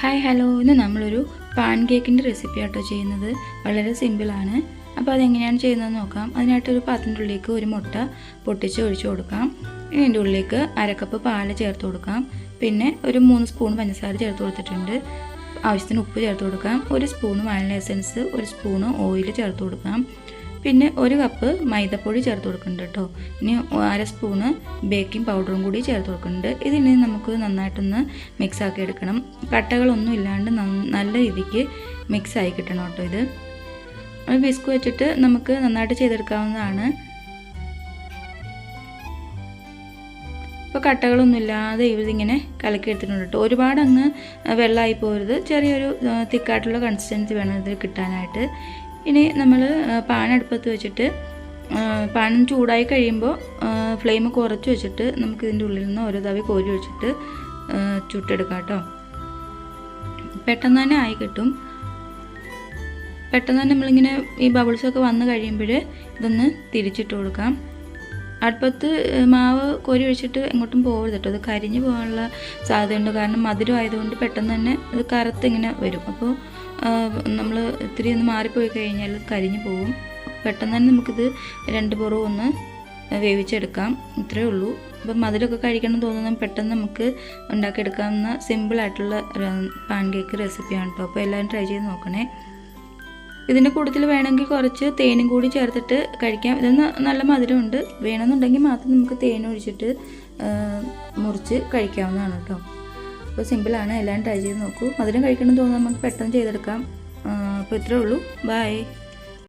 Hi hello ഇന്ന് നമ്മളൊരു pan കേക്കിന്റെ റെസിപ്പി ആട്ടോ ചെയ്യുന്നത്. വളരെ സിമ്പിളാണ് അപ്പോൾ അതെങ്ങനെയാണ് ചെയ്യുന്നതെന്ന് നോക്കാം. അതിനായിട്ട് ഒരു പാത്രത്തിന്റെ ഉള്ളിലേക്ക് ഒരു മുട്ട പൊട്ടിച്ച് ഒഴിച്ച് കൊടുക്കാം. ഇനി അതിന്റെ ഉള്ളിലേക്ക് അരക്കപ്പ് പാൽ ചേർത്ത് കൊടുക്കാം. പിന്നെ ഒരു മൂന്ന് സ്പൂൺ പഞ്ചസാര ചേർത്ത് കൊടുത്തിട്ടുണ്ട്. ആവശ്യത്തിന് ഉപ്പ് ചേർത്ത് കൊടുക്കാം. ഒരു സ്പൂൺ വാനില എസൻസ് ഒരു സ്പൂണ് ഓയിൽ ചേർത്ത് കൊടുക്കാം. പിന്നെ ഒരു കപ്പ് മൈദപ്പൊടി ചേർത്ത് കൊടുക്കുന്നുണ്ട് കേട്ടോ. ഇനി അര സ്പൂണ് ബേക്കിംഗ് പൗഡറും കൂടി ചേർത്ത് കൊടുക്കുന്നുണ്ട്. ഇതിനി നമുക്ക് നന്നായിട്ടൊന്ന് മിക്സ് ആക്കി എടുക്കണം. കട്ടകളൊന്നും ഇല്ലാണ്ട് നല്ല രീതിക്ക് മിക്സ് ആയി കിട്ടണം കേട്ടോ ഇത്. വിസ്ക് വെച്ചിട്ട് നമുക്ക് നന്നായിട്ട് ചെയ്തെടുക്കാവുന്നതാണ്. ഇപ്പോൾ കട്ടകളൊന്നും ഇല്ലാതെ ഇതിങ്ങനെ കലക്കിയെടുത്തിട്ടുണ്ട് കേട്ടോ. ഒരുപാട് അങ്ങ് വെള്ളമായി പോരുത്. ചെറിയൊരു തിക്കായിട്ടുള്ള കൺസിസ്റ്റൻസി വേണം ഇതിൽ കിട്ടാനായിട്ട്. ഇനി നമ്മൾ പാൻ അടുപ്പത്ത് വെച്ചിട്ട് പാൻ ചൂടായി കഴിയുമ്പോൾ ഫ്ലെയിം കുറച്ച് വെച്ചിട്ട് നമുക്ക് ഇതിന്റെ ഉള്ളിൽ നിന്ന് ഓരോ തവി കോരി വെച്ചിട്ട് ചുട്ടെടുക്കാം കേട്ടോ. പെട്ടെന്ന് തന്നെ ആയി കിട്ടും. പെട്ടെന്ന് തന്നെ നമ്മളിങ്ങനെ ഈ ബബിൾസൊക്കെ വന്നു കഴിയുമ്പോൾ ഇതൊന്ന് തിരിച്ചിട്ട് കൊടുക്കാം. അടുപ്പത്ത് മാവ് കോരി വെച്ചിട്ട് എങ്ങോട്ടും പോകരുത് കേട്ടോ. അത് കരിഞ്ഞു പോകാനുള്ള സാധ്യതയുണ്ട്. കാരണം മധുരമായതുകൊണ്ട് പെട്ടെന്ന് തന്നെ ഇത് കറുത്ത് ഇങ്ങനെ വരും. അപ്പോൾ നമ്മൾ ഇത്തിരി ഒന്ന് മാറിപ്പോയി കഴിഞ്ഞാൽ കരിഞ്ഞു പോകും പെട്ടെന്ന് തന്നെ നമുക്കിത് രണ്ട് പുറവും ഒന്ന് വേവിച്ചെടുക്കാം. ഇത്രയേ ഉള്ളൂ. അപ്പം മധുരമൊക്കെ കഴിക്കണം തോന്നുന്ന. പെട്ടെന്ന് നമുക്ക് ഉണ്ടാക്കിയെടുക്കാവുന്ന സിമ്പിളായിട്ടുള്ള പാൻ കേക്ക് റെസിപ്പിയാണ് കേട്ടോ അപ്പോൾ എല്ലാവരും ട്രൈ ചെയ്ത് നോക്കണേ. ഇതിന്റെ കൂട്ടത്തിൽ വേണമെങ്കിൽ കുറച്ച് തേനും കൂടി ചേർത്തിട്ട് കഴിക്കാം. ഇതിന് നല്ല മധുരമുണ്ട്. വേണമെന്നുണ്ടെങ്കിൽ മാത്രം നമുക്ക് ആ, മുറിച്ച് കഴിക്കാവുന്നതാണ് കേട്ടോ അപ്പോൾ സിമ്പിളാണ് എല്ലാം ട്രൈ ചെയ്ത് നോക്കൂ. മധുരം കഴിക്കണം തോന്നുന്നു നമുക്ക് പെട്ടെന്ന് ചെയ്തെടുക്കാം. അപ്പോൾ ഇത്രേ ഉള്ളൂ. ബൈ